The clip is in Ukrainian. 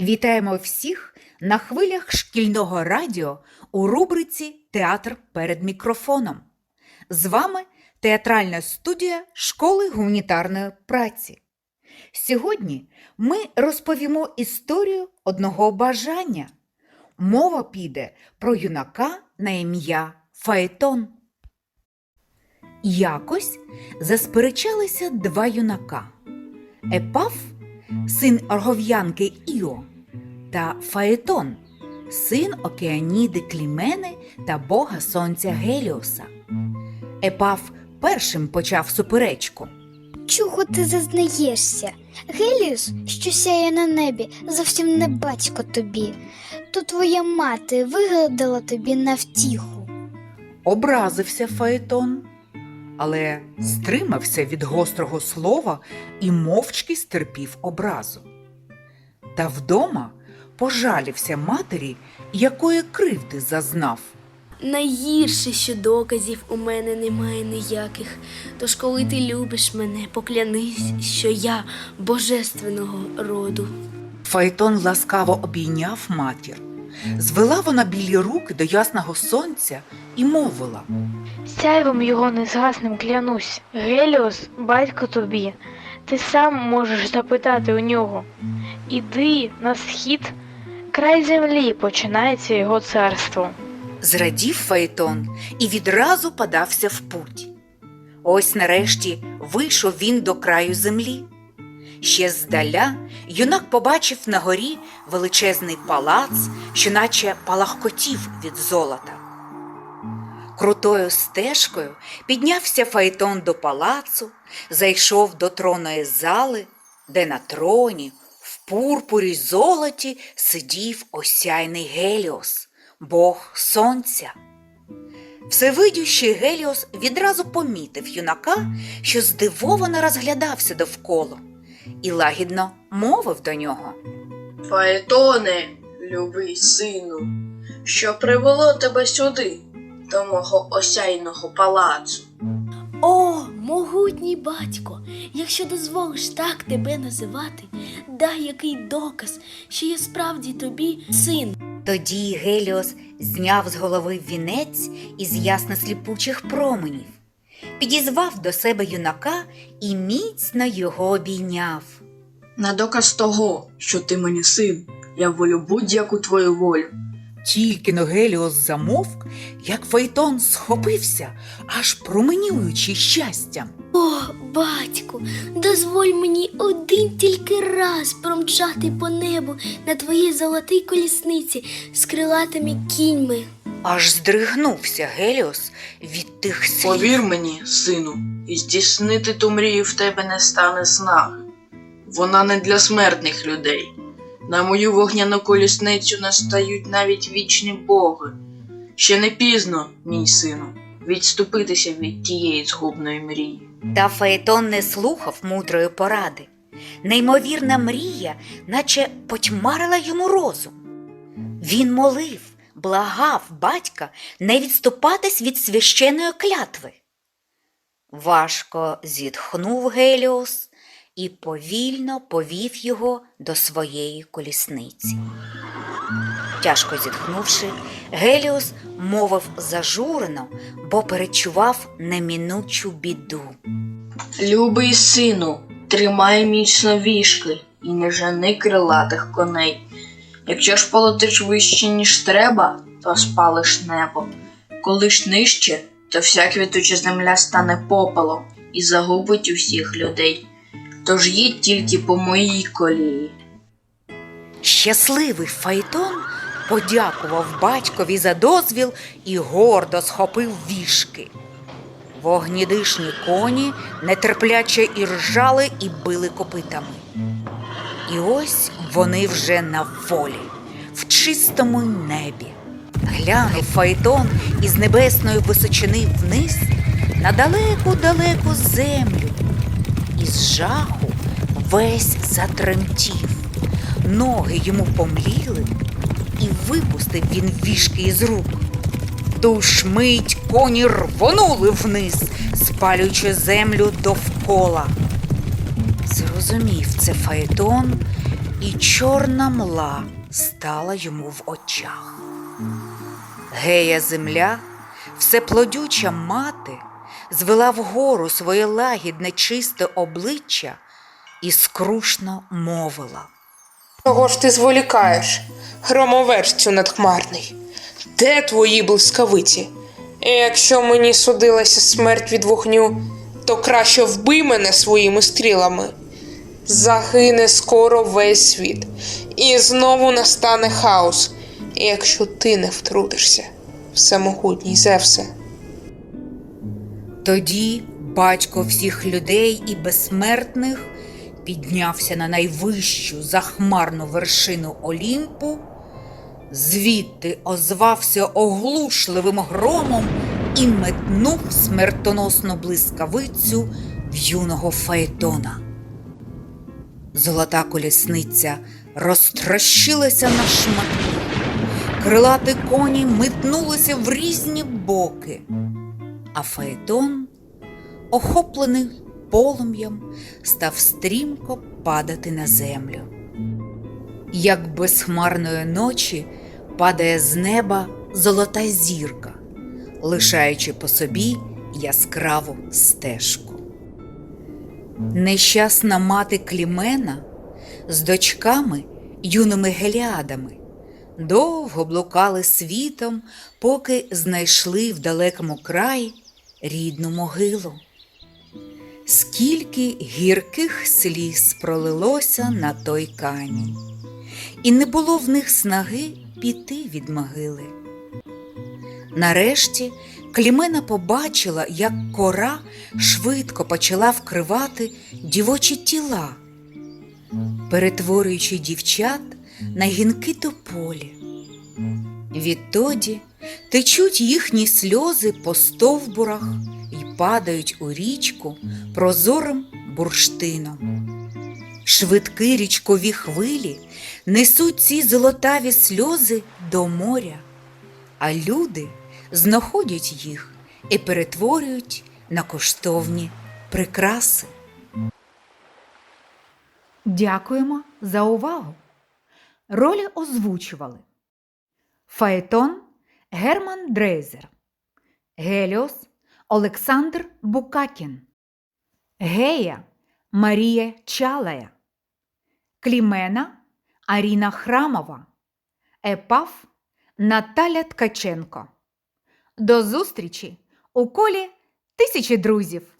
Вітаємо всіх на хвилях шкільного радіо у рубриці Театр перед мікрофоном. З вами театральна студія школи гуманітарної праці. Сьогодні ми розповімо історію одного бажання. Мова піде про юнака на ім'я Фаетон. Якось засперечалися два юнака Епаф, син оргов'янки Іо, та Фаетон, син Океаніди Клімени та бога сонця Геліоса. Епаф першим почав суперечку. Чого ти зазнаєшся? Геліус, що сяє на небі, зовсім не батько тобі. То твоя мати вигадала тобі на втіху. Образився Фаетон, але стримався від гострого слова і мовчки стерпів образу. Та вдома пожалівся матері, якої кривди зазнав. Найгірше, що доказів у мене немає ніяких. Тож, коли ти любиш мене, поклянись, що я божественного роду. Фаетон ласкаво обійняв матір. Звела вона білі руки до ясного сонця і мовила. Сяйвом його незгасним клянусь. Геліос, батько тобі. Ти сам можеш запитати у нього. Іди на схід, край землі починається його царство. Зрадів Фаетон і відразу подався в путь. Ось нарешті вийшов він до краю землі. Ще здаля юнак побачив на горі величезний палац, що наче палахкотів від золота. Крутою стежкою піднявся Фаетон до палацу, зайшов до тронної зали, де на троні, в пурпурі золоті сидів осяйний Геліос, бог сонця. Всевидющий Геліос відразу помітив юнака, що здивовано розглядався довкола, і лагідно мовив до нього. Фаетоне, любий сину, що привело тебе сюди, до мого осяйного палацу. О, могутній батько, якщо дозволиш так тебе називати, дай який доказ, що я справді тобі син. Тоді Геліос зняв з голови вінець із ясно-сліпучих променів, підізвав до себе юнака і міцно його обійняв. На доказ того, що ти мені син, я волю будь-яку твою волю. Тільки но Геліос замовк, як Фейтон схопився, аж променюючи щастям. О, батьку, дозволь мені один тільки раз промчати по небу на твоїй золотій колісниці з крилатими кіньми. Аж здригнувся Геліос від тих слів. Повір мені, сину, і здійснити ту мрію в тебе не стане снаги. Вона не для смертних людей. На мою вогняну колісницю настають навіть вічні боги. Ще не пізно, мій сину, відступитися від тієї згубної мрії. Та Фаетон не слухав мудрої поради. Неймовірна мрія, наче потьмарила йому розум. Він молив, благав батька не відступатись від священої клятви. Важко зітхнув Геліос і повільно повів його до своєї колісниці. Тяжко зітхнувши, Геліос мовив зажурено, бо перечував немінучу біду. Любий сину, тримай міцно вішки і не жени крилатих коней. Якщо ж полетиш вище, ніж треба, то спалиш небо. Коли ж нижче, то вся квітуча земля стане попелом і загубить усіх людей. Тож їдь тільки по моїй колії. Щасливий Фаетон подякував батькові за дозвіл і гордо схопив вішки. Вогнідишні коні нетерпляче і ржали і били копитами. І ось вони вже на волі, в чистому небі. Глянув Фаетон із небесної височини вниз на далеку-далеку землю. Із жаху весь затремтів. Ноги йому помліли, і випустив він вішки із рук. Ту мить коні рвонули вниз, спалюючи землю довкола. Зрозумів це Фаетон і чорна мла стала йому в очах. Гея земля, всеплодюча мати, звела вгору своє лагідне чисте обличчя і скрушно мовила. Чого ж ти зволікаєш, громоверцю надхмарний? Де твої блискавиці? І якщо мені судилася смерть від вогню, то краще вбий мене своїми стрілами. Загине скоро весь світ, і знову настане хаос, якщо ти не втрутишся, всемогутній Зевсе. Тоді батько всіх людей і безсмертних піднявся на найвищу захмарну вершину Олімпу, звідти озвався оглушливим громом і метнув смертоносну блискавицю в юного Фаетона. Золота колісниця розтрощилася на шматки, крилаті коні метнулися в різні боки а Фаетон, охоплений полум'ям, став стрімко падати на землю. Як безхмарної ночі падає з неба золота зірка, лишаючи по собі яскраву стежку. Нещасна мати Клімена з дочками, юними геліадами, довго блукали світом, поки знайшли в далекому краї рідну могилу. Скільки гірких сліз пролилося на той камінь, і не було в них снаги піти від могили. Нарешті Клімена побачила, як кора швидко почала вкривати дівочі тіла, перетворюючи дівчат на гінки тополі. Відтоді течуть їхні сльози по стовбурах і падають у річку прозорим бурштином. Швидкі річкові хвилі несуть ці золотаві сльози до моря, а люди знаходять їх і перетворюють на коштовні прикраси. Дякуємо за увагу! Ролі озвучували Фаетон Герман Дрейзер, Геліос Олександр Букакін, Гея Марія Чалая, Клімена Аріна Храмова, Епаф Наталя Ткаченко. До зустрічі у колі тисячі друзів!